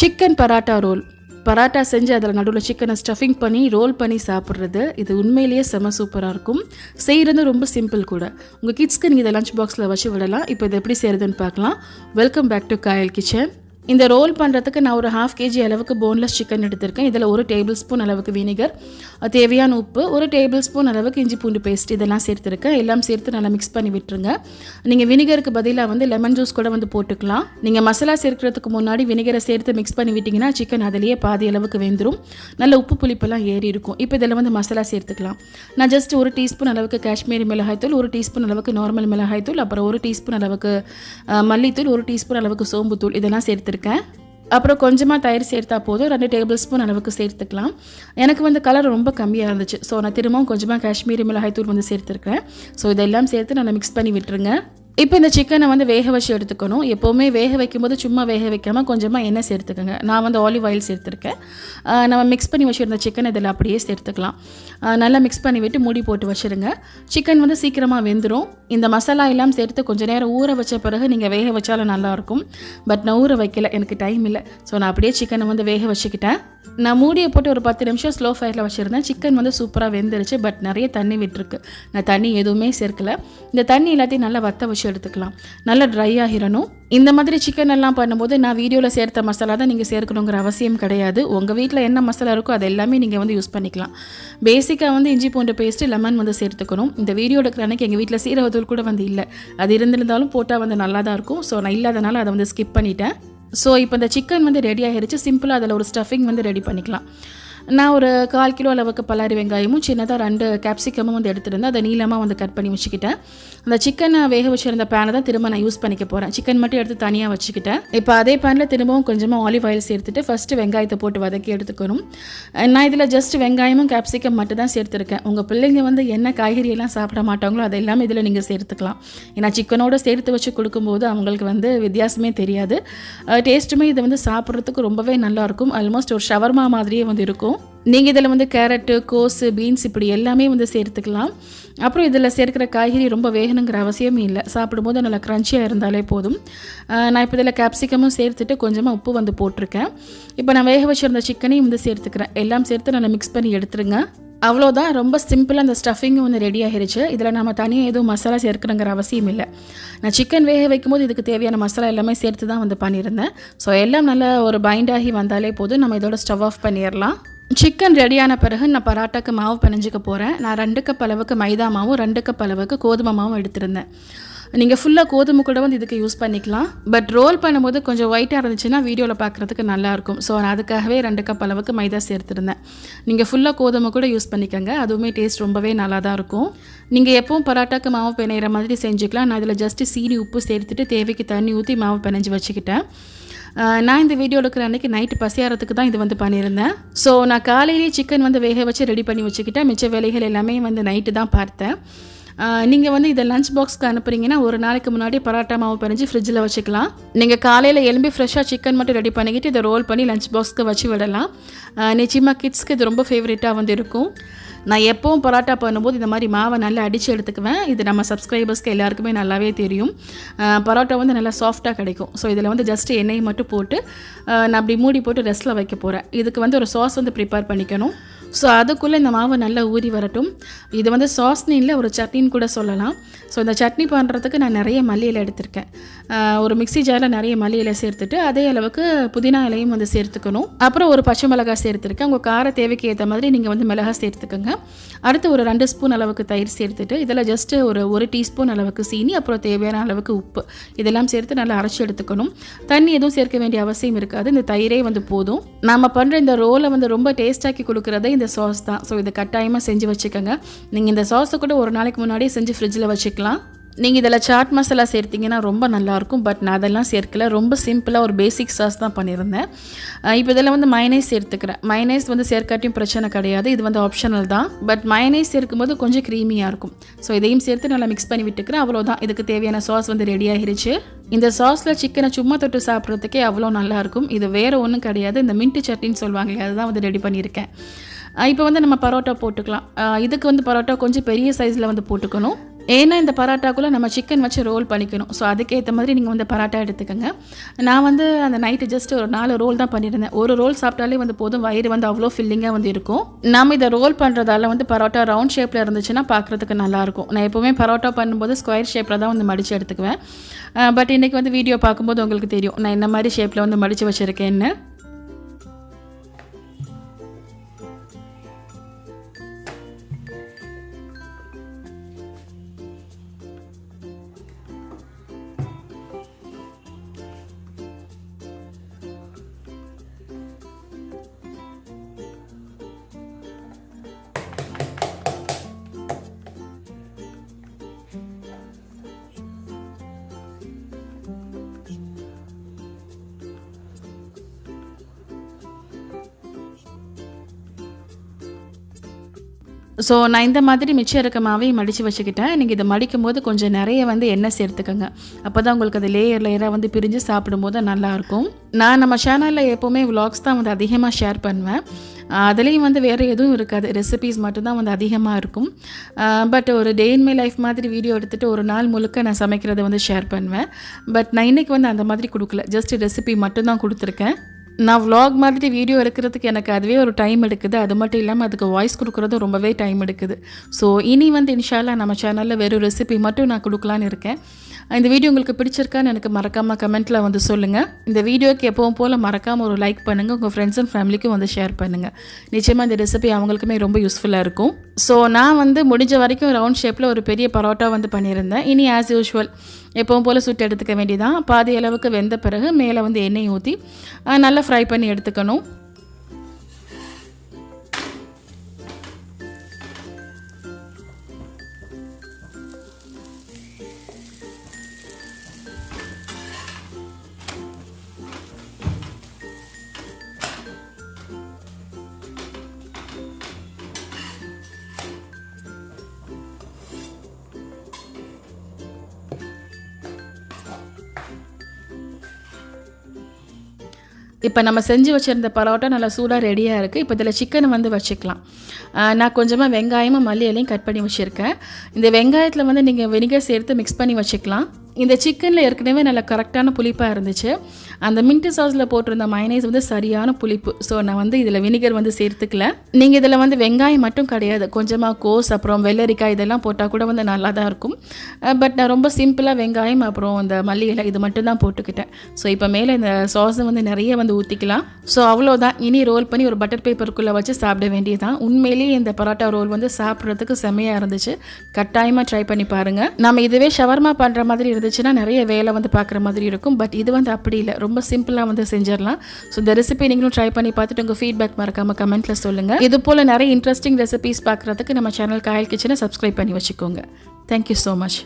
Chicken parotta role. Parotta செஞ்சு அதில் நடுவில் சிக்கனை ஸ்டஃபிங் பண்ணி ரோல் பண்ணி சாப்பிட்றது. இது உண்மையிலேயே செம சூப்பராக இருக்கும். செய்கிறது ரொம்ப சிம்பிள் கூட. உங்கள் கிட்ஸ்க்கு நீங்கள் இதை லஞ்ச் பாக்ஸில் வச்சு விடலாம். இப்போ இதை எப்படி செய்கிறதுன்னு பார்க்கலாம். Welcome back to Kayal kitchen இந்த ரோல் பண்ணுறதுக்கு நான் ஒரு ஹாஃப் கேஜி அளவுக்கு போன்லெஸ் சிக்கன் எடுத்திருக்கேன். இதில் ஒரு டேபிள் ஸ்பூன் அளவுக்கு வினிகர் தேவையான உப்பு ஒரு டேபிள் ஸ்பூன் அளவுக்கு இஞ்சி பூண்டு பேஸ்ட் இதெல்லாம் சேர்த்துருக்கேன். எல்லாம் சேர்த்து நல்லா மிக்ஸ் பண்ணி விட்டுருங்க. நீங்கள் வினிகருக்கு பதிலாக வந்து லெமன் ஜூஸ் கூட வந்து போட்டுக்கலாம். நீங்கள் மசாலா சேர்க்கிறதுக்கு முன்னாடி வினிகரை சேர்த்து மிக்ஸ் பண்ணி விட்டிங்கன்னா சிக்கன் அதிலேயே பாதி அளவுக்கு வெந்துடும் நல்ல உப்பு புளிப்பெல்லாம் ஏறி இருக்கும். இப்போ இதில் வந்து மசாலா சேர்த்துக்கலாம். நான் ஜஸ்ட் ஒரு டீஸ்பூன் அளவுக்கு காஷ்மீரி மிளகாய்த்தூள் ஒரு டீஸ்பூன் அளவுக்கு நார்மல் மிளகாய்த்தூள் அப்புறம் ஒரு டீஸ்பூன் அளவுக்கு மல்லித்தூள் ஒரு டீஸ்பூன் அளவுக்கு சோம்புத்தூள் இதெல்லாம் சேர்த்துருக்கேன். அப்புறம் கொஞ்சமாக தயிர் சேர்த்தா போதும். ரெண்டு டேபிள் ஸ்பூன் அளவுக்கு சேர்த்துக்கலாம். எனக்கு வந்து கலர் ரொம்ப கம்மியாக இருந்துச்சு. ஸோ நான் திரும்பவும் கொஞ்சமாக காஷ்மீரி மிளகாய் தூள் வந்து சேர்த்துருக்கேன். ஸோ இதெல்லாம் சேர்த்து நான் மிக்ஸ் பண்ணி விட்டுருங்க. இப்போ இந்த சிக்கனை வந்து வேக வச்சு எடுத்துக்கணும். எப்போவுமே வேக வைக்கும்போது சும்மா வேக வைக்காமல் கொஞ்சமாக எண்ணெய் சேர்த்துக்கோங்க. நான் வந்து ஆலிவ் ஆயில் சேர்த்துருக்கேன். நம்ம மிக்ஸ் பண்ணி வச்சுருந்த சிக்கன் இதில் அப்படியே சேர்த்துக்கலாம். நல்லா மிக்ஸ் பண்ணி விட்டு மூடி போட்டு வச்சுருங்க. சிக்கன் வந்து சீக்கிரமாக வெந்துடும் இந்த மசாலா எல்லாம் சேர்த்து கொஞ்சம் நேரம் ஊற வச்ச பிறகு நீங்கள் வேக வச்சாலும் நல்லாயிருக்கும் பட் நான் ஊற வைக்கல எனக்கு டைம் இல்லை. ஸோ நான் அப்படியே சிக்கனை வந்து வேக வச்சுக்கிட்டேன். நான் மூடியை போட்டு ஒரு பத்து நிமிஷம் ஸ்லோ ஃபயரில் வச்சுருந்தேன். சிக்கன் வந்து சூப்பராக வெந்துருச்சு. பட் நிறைய தண்ணி விட்டுருக்கு. நான் தண்ணி எதுவுமே சேர்க்கல. இந்த தண்ணி எல்லாத்தையும் நல்லா வத்த வச்சு எடுத்துக்கலாம். நல்லா ட்ரை ஆகிடணும் இந்த மாதிரி சிக்கன் எல்லாம் பண்ணும்போது நான் வீடியோவில் சேர்த்த மசாலா தான் நீங்கள் சேர்க்கணுங்கிற அவசியம் கிடையாது. உங்கள் வீட்டில் என்ன மசாலா இருக்கோ அது எல்லாமே நீங்கள் வந்து யூஸ் பண்ணிக்கலாம். பேசிக்காக வந்து இஞ்சி பூண்டு பேஸ்ட்டு லெமன் வந்து சேர்த்துக்கணும். இந்த வீடியோ எடுக்கிற அன்னைக்கு எங்கள் வீட்டில் சீரகத்தூள் கூட வந்து இல்லை. அது இருந்திருந்தாலும் போட்டால் வந்து நல்லா தான் இருக்கும். ஸோ நான் இல்லாதனால அதை வந்து ஸ்கிப் பண்ணிட்டேன். ஸோ இப்போ இந்த சிக்கன் வந்து ரெடி ஆகிருச்சு. சிம்பிளாக அதில் ஒரு ஸ்டஃபிங் வந்து ரெடி பண்ணிக்கலாம். நான் ஒரு கால் கிலோ அளவுக்கு பல்லாரி வெங்காயமும் சின்னதாக ரெண்டு கேப்சிகமும் வந்து எடுத்துருந்தேன். அதை நீளமாக வந்து கட் பண்ணி வச்சுக்கிட்டேன் அந்த சிக்கனை வேக வச்சுருந்த பேனை தான் திரும்ப நான் யூஸ் பண்ணிக்க போகிறேன் சிக்கன் மட்டும் எடுத்து தனியாக வச்சுக்கிட்டேன். இப்போ அதே பேனில் திரும்பவும் கொஞ்சமாக ஆலிவ் ஆயில் சேர்த்துட்டு ஃபஸ்ட்டு வெங்காயத்தை போட்டு வதக்கி எடுத்துக்கணும். நான் இதில் ஜஸ்ட் வெங்காயமும் கேப்சிகம் மட்டும் தான் சேர்த்துருக்கேன். உங்கள் பிள்ளைங்க வந்து என்ன காய்கறி எல்லாம் சாப்பிட மாட்டாங்களோ அதை எல்லாமே இதில் நீங்கள் சேர்த்துக்கலாம். ஏன்னா சிக்கனோடு சேர்த்து வச்சு கொடுக்கும்போது அவங்களுக்கு வந்து வித்தியாசமே தெரியாது. டேஸ்ட்டுமே இதை வந்து சாப்பிட்றதுக்கு ரொம்பவே நல்லாயிருக்கும் ஆல்மோஸ்ட் ஒரு ஷவர்மா மாதிரியே வந்து இருக்கும். நீங்கள் இதில் வந்து கேரட்டு கோஸு பீன்ஸ் இப்படி எல்லாமே வந்து சேர்த்துக்கலாம். அப்புறம் இதில் சேர்க்கிற காய்கறி ரொம்ப வேகணுங்கிற அவசியமே இல்லை. சாப்பிடும்போது நல்லா க்ரன்ச்சியாக இருந்தாலே போதும். நான் இப்போ இதில் கேப்சிகமும் சேர்த்துட்டு கொஞ்சமாக உப்பு வந்து போட்டிருக்கேன். இப்போ நான் வேக வச்சுருந்த சிக்கனையும் வந்து சேர்த்துக்கிறேன். எல்லாம் சேர்த்து நல்லா மிக்ஸ் பண்ணி எடுத்துருங்க. அவ்வளோதான் ரொம்ப சிம்பிளாக அந்த ஸ்டஃபிங்கும் வந்து ரெடி ஆகிருச்சு இதில் நம்ம தனியாக எதுவும் மசாலா சேர்க்கணுங்கிற அவசியம் இல்லை. நான் சிக்கன் வேக வைக்கும்போது இதுக்கு தேவையான மசாலா எல்லாமே சேர்த்து தான் வந்து பண்ணியிருந்தேன். ஸோ எல்லாம் நல்லா ஒரு பைண்ட் ஆகி வந்தாலே போதும். நம்ம இதோட ஸ்டவ் ஆஃப் பண்ணிடலாம். சிக்கன் ரெடியான பிறகு நான் பராட்டாக்கு மாவு பிணைஞ்சிக்க போகிறேன் நான் ரெண்டு கப் அளவுக்கு மைதா மாவும் ரெண்டு கப் அளவுக்கு கோதுமை மாவும் எடுத்திருந்தேன். நீங்கள் ஃபுல்லாக கோதுமை கூட வந்து இதுக்கு யூஸ் பண்ணிக்கலாம். பட் ரோல் பண்ணும்போது கொஞ்சம் ஒயிட்டாக இருந்துச்சுன்னா வீடியோவில் பார்க்குறதுக்கு நல்லாயிருக்கும் ஸோ நான் அதுக்காகவே ரெண்டு கப் அளவுக்கு மைதா சேர்த்துருந்தேன். நீங்கள் ஃபுல்லாக கோதுமை கூட யூஸ் பண்ணிக்கோங்க. அதுவுமே டேஸ்ட் ரொம்பவே நல்லா தான் இருக்கும். நீங்கள் எப்பவும் பராட்டாக்கு மாவு பிணையிற மாதிரி செஞ்சுக்கலாம். நான் இதில் ஜஸ்ட்டு சீனி உப்பு சேர்த்துட்டு தேவைக்கு தண்ணி ஊற்றி மாவு பிணைஞ்சு வச்சுக்கிட்டேன். நான் இந்த வீடியோ எடுக்கிற அன்றைக்கி நைட்டு பசியாரத்துக்கு தான் இது வந்து பண்ணியிருந்தேன். ஸோ நான் காலையிலேயே சிக்கன் வந்து வேக வச்சு ரெடி பண்ணி வச்சுக்கிட்டேன். மிச்ச வேலைகள் எல்லாமே வந்து நைட்டு தான் பார்த்தேன். நீங்கள் வந்து இதை லஞ்ச் பாக்ஸ்க்கு அனுப்புறீங்கன்னா ஒரு நாளைக்கு முன்னாடி பரோட்டா மாவு பிணைஞ்சு ஃப்ரிட்ஜில் வச்சுக்கலாம். நீங்கள் காலையில் எலும்பி ஃப்ரெஷ்ஷாக சிக்கன் மட்டும் ரெடி பண்ணிக்கிட்டு இதை ரோல் பண்ணி லஞ்ச் பாக்ஸ்க்கு வச்சு விடலாம். நிச்சயமாக கிட்ஸ்க்கு இது ரொம்ப ஃபேவரட்டாக வந்து இருக்கும். நான் எப்பவும் பரோட்டா பண்ணும்போது இந்த மாதிரி மாவை நல்லா அடித்து எடுத்துக்குவேன். இது நம்ம சப்ஸ்கிரைபர்ஸ்க்கு எல்லாருக்குமே நல்லாவே தெரியும். பரோட்டா வந்து நல்லா சாஃப்டாக கிடைக்கும். ஸோ இதில் வந்து ஜஸ்ட் எண்ணெயை மட்டும் போட்டு நான் அப்படி மூடி போட்டு ரெஸ்ட்டில் வைக்க போகிறேன் இதுக்கு வந்து ஒரு சாஸ் வந்து ப்ரிப்பேர் பண்ணிக்கணும். ஸோ அதுக்குள்ளே இந்த மாவு நல்லா ஊறி வரட்டும். இது வந்து சாஸ்னு இல்லை ஒரு சட்னின்னு கூட சொல்லலாம். ஸோ இந்த சட்னி பண்ணுறதுக்கு நான் நிறைய மல்லியில் எடுத்திருக்கேன். ஒரு மிக்ஸி ஜாரில் நிறைய மல்லியில் சேர்த்துட்டு அதே அளவுக்கு புதினா இலையும் வந்து சேர்த்துக்கணும். அப்புறம் ஒரு பச்சை மிளகாய் சேர்த்துருக்கேன். உங்கள் கார தேவைக்கு ஏற்ற மாதிரி நீங்கள் வந்து மிளகாய் சேர்த்துக்கோங்க. அடுத்து ஒரு ரெண்டு ஸ்பூன் அளவுக்கு தயிர் சேர்த்துட்டு இதில் ஜஸ்ட்டு ஒரு ஒரு டீஸ்பூன் அளவுக்கு சீனி அப்புறம் தேவையான அளவுக்கு உப்பு. இதெல்லாம் சேர்த்து நல்லா அரைச்சி எடுத்துக்கணும். தண்ணி எதுவும் சேர்க்க வேண்டிய அவசியம் இருக்காது. இந்த தயிரே வந்து போதும். நம்ம பண்ணுற இந்த ரோலை வந்து ரொம்ப டேஸ்டாக்கி கொடுக்குறதை இந்த சாஸ் தான். ஸோ இதை கட்டாயமாக செஞ்சு வச்சுக்கோங்க. நீங்கள் இந்த சாஸை கூட ஒரு நாளைக்கு முன்னாடியே செஞ்சு ஃப்ரிட்ஜில் வச்சுக்கலாம். நீங்கள் இதில் சாட் மசாலா சேர்த்திங்கன்னா ரொம்ப நல்லாயிருக்கும். பட் நான் அதெல்லாம் சேர்க்கல. ரொம்ப சிம்பிளாக ஒரு பேசிக் சாஸ் தான் பண்ணியிருந்தேன். இப்போ இதில் வந்து மைனேஸ் சேர்த்துக்கிறேன். மைனேஸ் வந்து சேர்க்காட்டியும் பிரச்சனை கிடையாது. இது வந்து ஆப்ஷனல் தான். பட் மைனேஸ் சேர்க்கும்போது கொஞ்சம் க்ரீமியாக இருக்கும். ஸோ இதையும் சேர்த்து நல்லா மிக்ஸ் பண்ணி விட்டுக்கிறேன். அவ்வளோதான் இதுக்கு தேவையான சாஸ் வந்து ரெடி ஆகிருச்சு. இந்த சாஸில் சிக்கனை சும்மா தொட்டு சாப்பிட்றதுக்கே அவ்வளோ நல்லாயிருக்கும். இது வேறு ஒன்றும் கிடையாது. இந்த மின்ட்டு சட்னின்னு சொல்லுவாங்களே அதுதான் வந்து ரெடி பண்ணியிருக்கேன். இப்போ வந்து நம்ம பரோட்டா போட்டுக்கலாம். இதுக்கு வந்து பரோட்டா கொஞ்சம் பெரிய சைஸில் வந்து போட்டுக்கணும். ஏன்னா இந்த பரோட்டாக்குள்ளே நம்ம சிக்கன் வச்சு ரோல் பண்ணிக்கணும். ஸோ அதுக்கேற்ற மாதிரி நீங்கள் வந்து பரோட்டா எடுத்துக்கோங்க. நான் வந்து அந்த நைட்டு ஜஸ்ட் ஒரு நாலு ரோல் தான் பண்ணியிருந்தேன். ஒரு ரோல் சாப்பிட்டாலே வந்து போதும். வயிறு வந்து அவ்வளோ ஃபில்லிங்காக வந்து இருக்கும். நம்ம இதை ரோல் பண்ணுறதால வந்து பரோட்டா ரவுண்ட் ஷேப்பில் இருந்துச்சுன்னா பார்க்குறதுக்கு நல்லாயிருக்கும் நான் எப்போவுமே பரோட்டா பண்ணும்போது ஸ்கொயர் ஷேப்பில் தான் வந்து மடித்து எடுத்துக்குவேன். பட் இன்றைக்கி வந்து வீடியோ பார்க்கும்போது உங்களுக்கு தெரியும். நான் என்ன மாதிரி ஷேப்பில் வந்து மடித்து வச்சுருக்கேன்னு. ஸோ நான் இந்த மாதிரி மிச்சம் இருக்க மாவையும் மடித்து வச்சுக்கிட்டேன். நீங்கள் இதை மடிக்கும் போது கொஞ்சம் நிறைய வந்து எண்ணெய் சேர்த்துக்கோங்க. அப்போ தான் உங்களுக்கு அது லேயர் லேயராக வந்து பிரிஞ்சு சாப்பிடும்போது நல்லாயிருக்கும். நான் நம்ம சேனலில் எப்போவுமே விலாக்ஸ் தான் வந்து அதிகமாக ஷேர் பண்ணுவேன். அதுலேயும் வந்து வேறு எதுவும் இருக்காது. ரெசிபீஸ் மட்டும்தான் வந்து அதிகமாக இருக்கும். பட் ஒரு டே இன் மை லைஃப் மாதிரி வீடியோ எடுத்துகிட்டு ஒரு நாள் முழுக்க நான் சமைக்கிறத வந்து ஷேர் பண்ணுவேன். பட் நான் இன்றைக்கி வந்து அந்த மாதிரி கொடுக்கல. ஜஸ்ட் ரெசிபி மட்டும்தான் கொடுத்துருக்கேன். நான் vlog மாதிரி வீடியோ எடுக்கிறதுக்கு எனக்கு அதுவே ஒரு டைம் எடுக்குது. அது மட்டும் இல்லாமல் அதுக்கு வாய்ஸ் கொடுக்குறது ரொம்பவே டைம் எடுக்குது. ஸோ இனி வந்து இன்ஷால்லா நம்ம சேனலில் வெறும் ரெசிபி மட்டும் நான் கொடுக்கலான்னு இருக்கேன். இந்த வீடியோ உங்களுக்கு பிடிச்சிருக்கான்னு எனக்கு மறக்காமல் கமெண்ட்டில் வந்து சொல்லுங்கள் இந்த வீடியோக்கு எப்பவும் போல் மறக்காமல் ஒரு லைக் பண்ணுங்கள் உங்கள் ஃப்ரெண்ட்ஸ் அண்ட் ஃபேமிலிக்கும் வந்து ஷேர் பண்ணுங்கள் நிச்சயமாக இந்த ரெசிபி அவங்களுக்குமே ரொம்ப யூஸ்ஃபுல்லாக இருக்கும். ஸோ நான் வந்து முடிஞ்ச வரைக்கும் ரவுண்ட் ஷேப்பில் ஒரு பெரிய பரோட்டா வந்து பண்ணியிருந்தேன். இனி ஆஸ் யூஷுவல் எப்பவும் போல் சுட்டு எடுத்துக்க வேண்டியதான் பாதி அளவுக்கு வெந்த பிறகு மேலே வந்து எண்ணெய் ஊற்றி நல்லா ஃப்ரை பண்ணி எடுத்துக்கணும். இப்போ நம்ம செஞ்சு வச்சுருந்த பரோட்டா நல்லா சூடாக ரெடியாக இருக்குது இப்போ இதில் சிக்கனை வந்து வச்சுக்கலாம். நான் கொஞ்சமாக வெங்காயமும் மல்லி இலையும் கட் பண்ணி வச்சுருக்கேன். இந்த வெங்காயத்தில் வந்து நீங்கள் வினிகர் சேர்த்து மிக்ஸ் பண்ணி வச்சுக்கலாம். இந்த சிக்கனில் ஏற்கனவே நல்ல கரெக்டான புளிப்பாக இருந்துச்சு. அந்த மின்ட்டு சாஸில் போட்டிருந்த மைனேஸ் வந்து சரியான புளிப்பு. ஸோ நான் வந்து இதில் வினிகர் வந்து சேர்த்துக்கல. நீங்கள் இதில் வந்து வெங்காயம் மட்டும் கிடையாது. கொஞ்சமாக கோஸ் அப்புறம் வெள்ளரிக்காய் இதெல்லாம் போட்டால் கூட வந்து நல்லா தான் இருக்கும் பட் நான் ரொம்ப சிம்பிளாக வெங்காயம் அப்புறம் இந்த மல்லி இலை இது மட்டும் தான் போட்டுக்கிட்டேன். ஸோ இப்போ மேலே இந்த சாஸை வந்து நிறைய வந்து ஊற்றிக்கலாம் ஸோ அவ்வளோதான் இனி ரோல் பண்ணி ஒரு பட்டர் பேப்பருக்குள்ளே வச்சு சாப்பிட வேண்டியதுதான். உண்மையிலேயே இந்த பரோட்டா ரோல் வந்து சாப்பிட்றதுக்கு செமையாக இருந்துச்சு. கட்டாயமாக ட்ரை பண்ணி பாருங்கள் நம்ம இதுவே ஷவர்மா பண்ணுற மாதிரி இருந்துச்சுன்னா நிறைய வேலை வந்து பார்க்குற மாதிரி இருக்கும். பட் இது வந்து அப்படி இல்லை. ரொம்ப சிம்பிளாக வந்து செஞ்சிடலாம். ஸோ இந்த ரெசிபி நீங்களும் ட்ரை பண்ணி பார்த்துட்டு உங்கள் ஃபீட்பேக் மறக்காமல் கமெண்ட்டில் சொல்லுங்கள் இது போல் நிறைய இன்ட்ரெஸ்டிங் ரெசிபிஸ் பார்க்குறதுக்கு நம்ம சேனல் காயல் கிச்சனை சப்ஸ்கிரைப் பண்ணி வச்சுக்கோங்க. Thank you so much